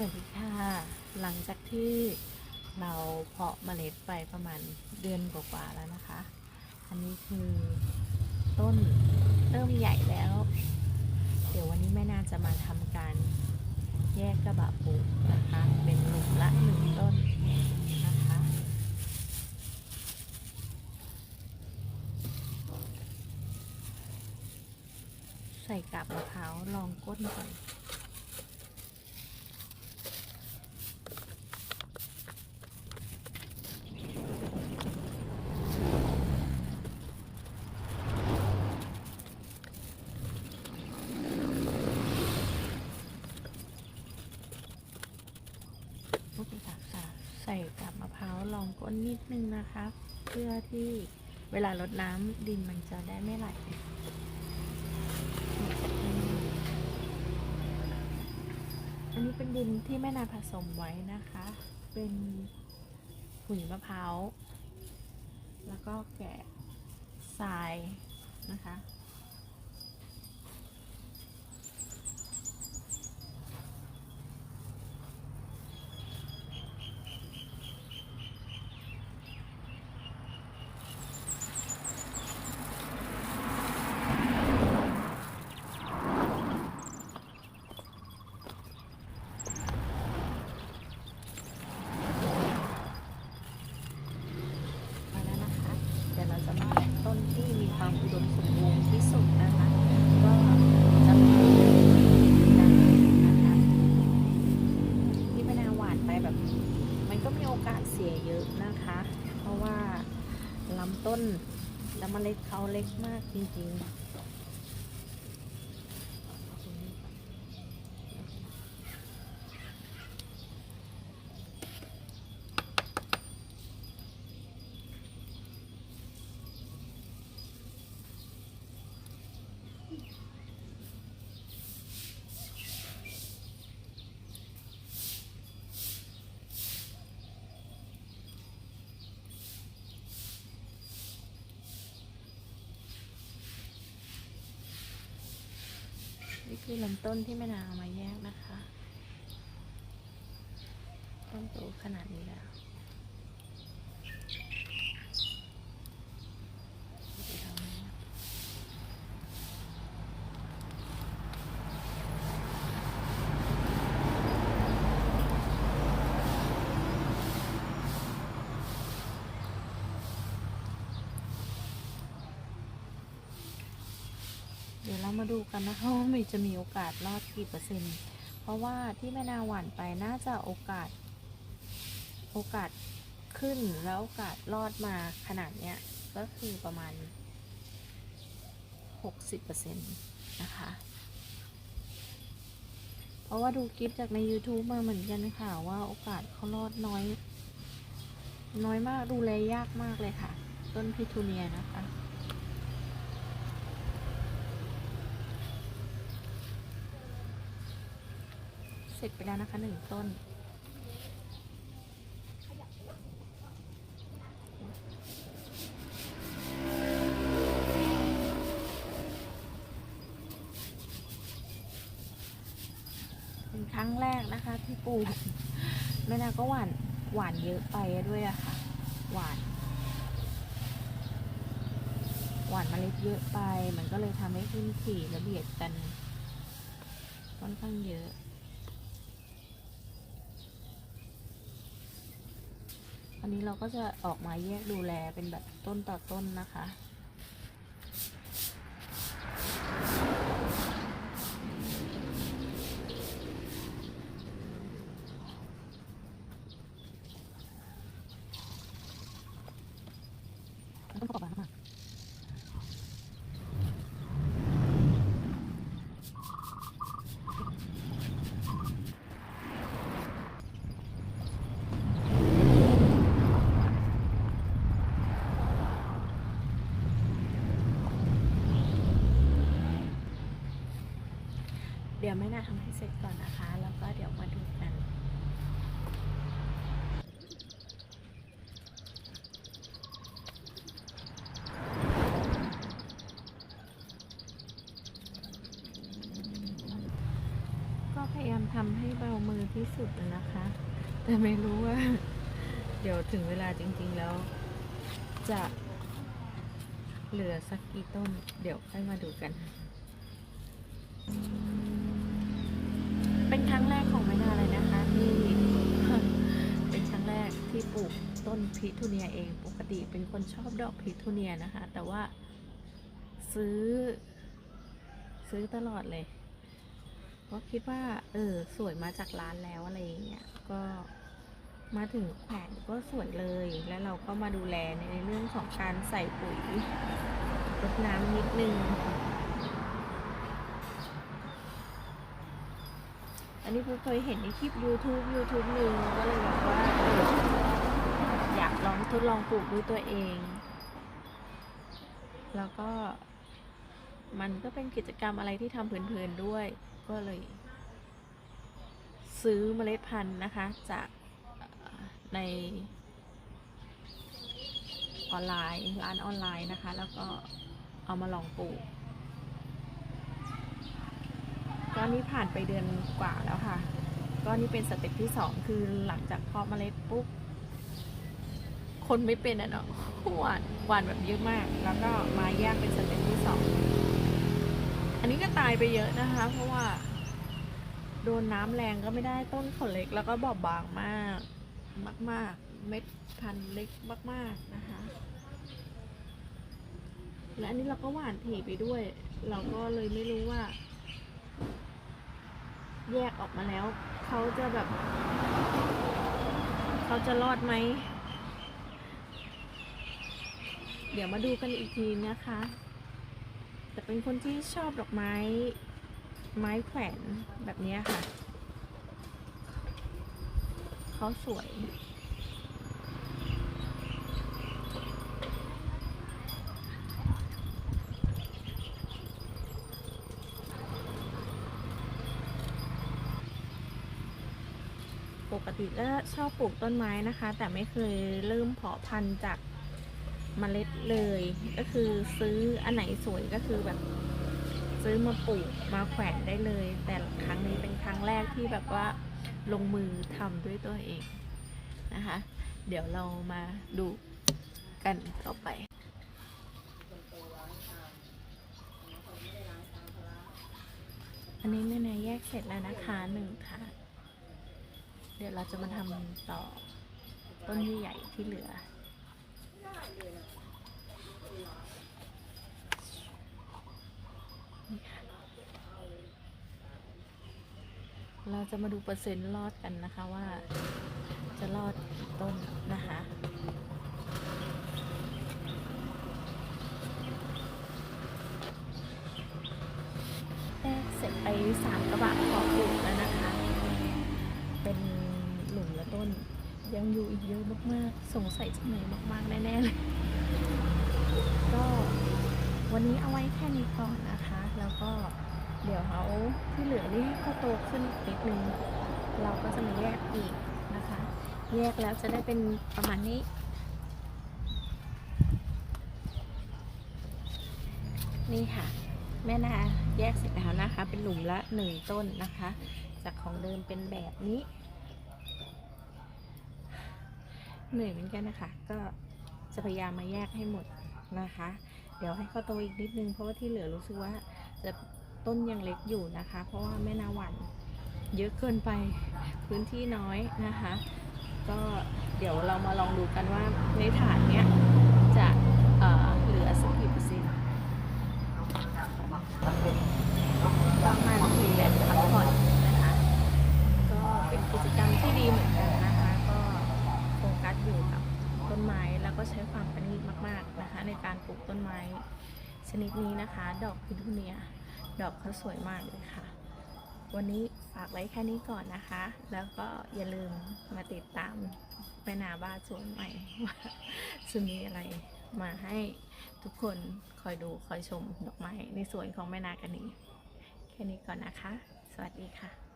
สวัสดีค่ะ หลังจากที่เราเพาะเมล็ดไปประมาณเดือนกว่าๆแล้วนะคะ อันนี้คือต้นเริ่มใหญ่แล้ว เดี๋ยววันนี้แม่นาจะมาทำการแยกกระบะปลูกนะคะ เป็นหลุมละหนึ่งต้นนะคะใส่กับมะพร้าวลองก้นก่อน โอเคค่ะค่ะ ใส่กับมะพร้าว ลองก้นนิดนึงนะคะ เพื่อที่เวลารดน้ำดินมันจะได้ไม่ไหลอันนี้เป็นดินที่แม่นาผสมไว้นะคะ เป็นขุยมะพร้าว แล้วก็แกะทรายนะคะ มาแล้วนะคะ เดี๋ยวเราจะมาต้นที่มีความอุดมสมบูรณ์ที่สุดนะคะ ก็จะมีดังนี้นะคะที่มะนาวหวานไปแบบ มันก็มีโอกาสเสียเยอะนะคะ เพราะว่าลำ ต้น และเมล็ดเขาเล็กมากจริงๆ นี่ลำต้นที่แม่นางเอามาแยกนะคะ ต้นโตขนาดนี้แล้วดูทางนี้นะ เดี๋ยวเรามาดูกันนะคะว่ามันจะมีโอกาสรอดกี่เปอร์เซ็นต์ เพราะว่าที่แม่นาหวานไปน่าจะโอกาส โอกาสขึ้นแล้วโอกาสรอดมาขนาดเนี้ยก็คือประมาณ 60%นะคะ เพราะว่าดูคลิปจากใน YouTube มาเหมือนกันค่ะว่าโอกาสเขารอดน้อย น้อยมากดูแลยากมากเลยค่ะ ต้นพิทูเนียนะคะ เสร็จไปแล้วนะคะหนึ่งต้น เป็นครั้งแรกนะคะที่ปลูกแม่นาก็หวานหวานเยอะไปด้วยอะค่ะ หวาน หวานมเมล็ดเยอะไป มันก็เลยทำให้ขึ้นถี่ระเบียดกันค่อนข้างเยอะ อันนี้เราก็จะออกมาแยกดูแลเป็นแบบต้นต่อต้นนะคะ ต้นประกอบมาก เดี๋ยวแม่นาทำให้เสร็จก่อนนะคะ แล้วก็เดี๋ยวมาดูกันก็พยายามทำให้เบามือที่สุดนะคะ แต่ไม่รู้ว่า เดี๋ยวถึงเวลาจริง ๆแล้ว จะเหลือสักกี่ต้น เดี๋ยวค่อยมาดูกัน เป็นครั้งแรกของไม่นาเลยนะคะที่เป็นครั้งแรกที่ปลูกต้นพิทูเนียเอง ปกติเป็นคนชอบดอกพิทูเนียนะคะ แต่ว่าซื้อ ซื้อตลอดเลยเพราะคิดว่า เออ สวยมาจากร้านแล้วอะไรอย่างเงี้ยก็มาถึงแขวนก็สวยเลย แล้วเราก็มาดูแลในเรื่องของการใส่ปุ๋ยรดน้ำนิดนึง อันนี้ปูเคยเห็นในคลิป YouTube YouTube หนึ่งก็เลยแบบว่าอยากลองทดลองปลูกด้วยตัวเอง แล้วก็มันก็เป็นกิจกรรมอะไรที่ทำเพลินๆด้วย ก็เลย ซื้อเมล็ดพันธุ์นะคะ จากในออนไลน์ร้านออนไลน์นะคะ แล้วก็เอามาลองปลูก ก็นี่ผ่านไปเดือนกว่าแล้วค่ะก็นี่เป็นสเต็ปที่สองคือหลังจากเพาะเมล็ดปุ๊บ คนไม่เป็นอะเนาะหวานหวานแบบเยอะมาก แล้วก็มาแยกเป็นสเต็ปที่สองอันนี้ก็ตายไปเยอะนะคะ เพราะว่า โดนน้ำแรงก็ไม่ได้ต้นเขาเล็กแล้วก็บอบบางมาก มาก ๆ เม็ดพันเล็กมาก ๆนะคะ และอันนี้เราก็หว่านถี่ไปด้วย เราก็เลยไม่รู้ว่า แยกออกมาแล้ว เขาจะแบบ เขาจะรอดไหม เดี๋ยวมาดูกันอีกทีนะคะ แต่เป็นคนที่ชอบดอกไม้ ไม้แขวนแบบนี้ค่ะ เขาสวย กติก็ชอบปลูกต้นไม้นะคะ แต่ไม่เคยเริ่มเพาะพันธุ์จากเมล็ดเลย ก็คือซื้ออันไหนสวยก็คือแบบซื้อมาปลูกมาแขวนได้เลย แต่ครั้งนี้เป็นครั้งแรกที่แบบว่าลงมือทำด้วยตัวเองนะคะ เดี๋ยวเรามาดูกันต่อไปอันนี้แม่นายแยกเสร็จแล้วนะคะหนึ่งค่ะ เดี๋ยวเราจะมาทำต่อต้นใหญ่ที่เหลือ เราจะมาดูเปอร์เซ็นต์รอดกันนะคะว่าจะรอดกี่ต้นนะคะ อยู่อีกเยอะมากๆ สงสัยจะเหนื่อยมากๆ แน่ๆเลย ก็วันนี้เอาไว้แค่นี้ก่อนนะคะ แล้วก็เดี๋ยวเขาที่เหลือนี่ให้เขาโตขึ้นนิดนึง เราก็จะมาแยกอีกนะคะ แยกแล้วจะได้เป็นประมาณนี้นี่ค่ะ แม่นาแยกเสร็จแล้วนะคะ เป็นหลุมละหนึ่งต้นนะคะ จากของเดิมเป็นแบบนี้ เหนื่อยเหมือนกันนะคะ ก็จะพยายามมาแยกให้หมดนะคะ เดี๋ยวให้เขาโตอีกนิดนึงเพราะว่าที่เหลือรู้สึกว่าจะต้นยังเล็กอยู่นะคะ เพราะว่าแม่นาหวันเยอะเกินไปพื้นที่น้อยนะคะ ก็เดี๋ยวเรามาลองดูกันว่าในฐานเนี้ยจะเเหลือสักกี่เปอร์เซ็นต์ประมาณทีและพักผ่อนนะคะ ก็เป็นกิจกรรมที่ดีเหมือนกันนะคะ ก็โฟกัส อยู่กับต้นไม้แล้วก็ใช้ความประณีตมากๆนะคะ ในการปลูกต้นไม้ชนิดนี้นะคะ ดอกพิทูเนีย ดอกเขาสวยมากเลยค่ะ วันนี้ฝากไว้แค่นี้ก่อนนะคะ แล้วก็อย่าลืมมาติดตามแม่นาบ้านสวนใหม่ว่าจะมีอะไรมาให้ทุกคนคอยดูคอยชมดอกไม้ในสวนของแม่นากันนี้ แค่นี้ก่อนนะคะ สวัสดีค่ะ